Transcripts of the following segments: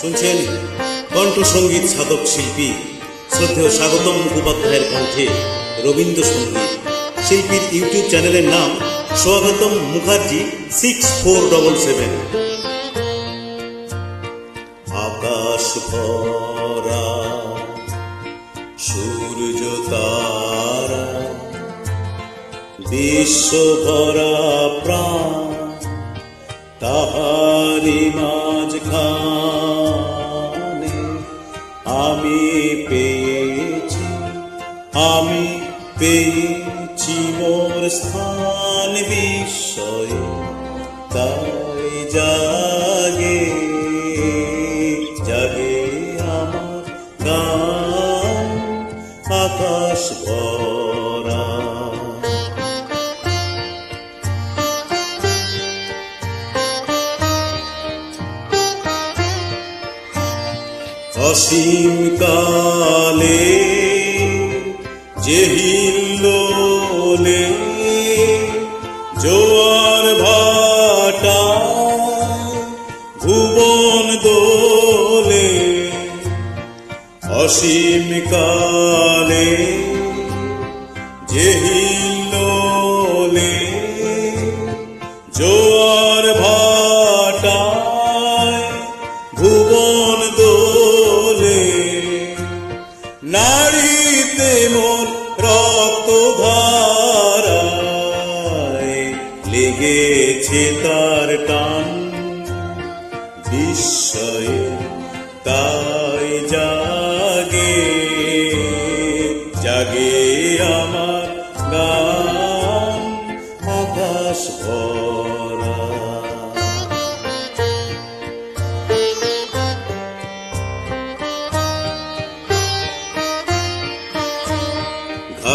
শুনছেন? কণ্ঠসঙ্গীত সাধক শিল্পী শ্রদ্ধেয় স্বাগতম মুখোপাধ্যায়ের কণ্ঠে রবীন্দ্রসঙ্গীত। শিল্পীর ইউটিউব চ্যানেলের নাম Swagatam Mukherjee six four double seven. আকাশ ভরা, সূর্য তারা, বিশ্ব ভরা প্রাণ তাহারি মাঝখানে আমি পেয়েছি আমি পেয়েছি মোর স্থান বিস্ময়ে তাই জাগে জাগে আমার গান আকাশ ভরা অসীম কালে যে হিল্লোলে জোয়ার ভাটা ভুবন দোলে অসীম কালে যে হিল্লোলে জোয়ার নারীতে মোর রক্ত লেগেছে তার টান। বিস্ময়ে তাই জাগে জাগে আমার গান। আকাশ ভরা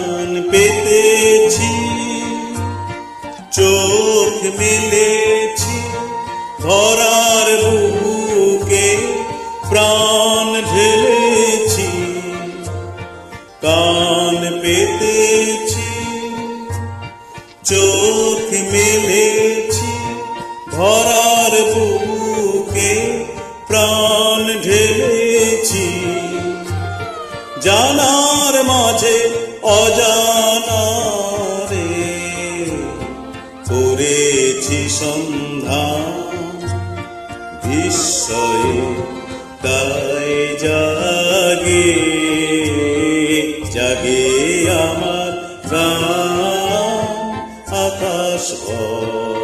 কান পেতেছি চোখ মেলেছি, ধরার বুকে প্রাণ ঢেলেছি, কান পেতেছি, চোখ মেলেছি, ধরার বুকে প্রাণ ঢেলেছি। জানার মাঝে অজানারে করেছি সন্ধান বিস্ময়ে তাই জাগে জাগে আমার আকাশ ভরা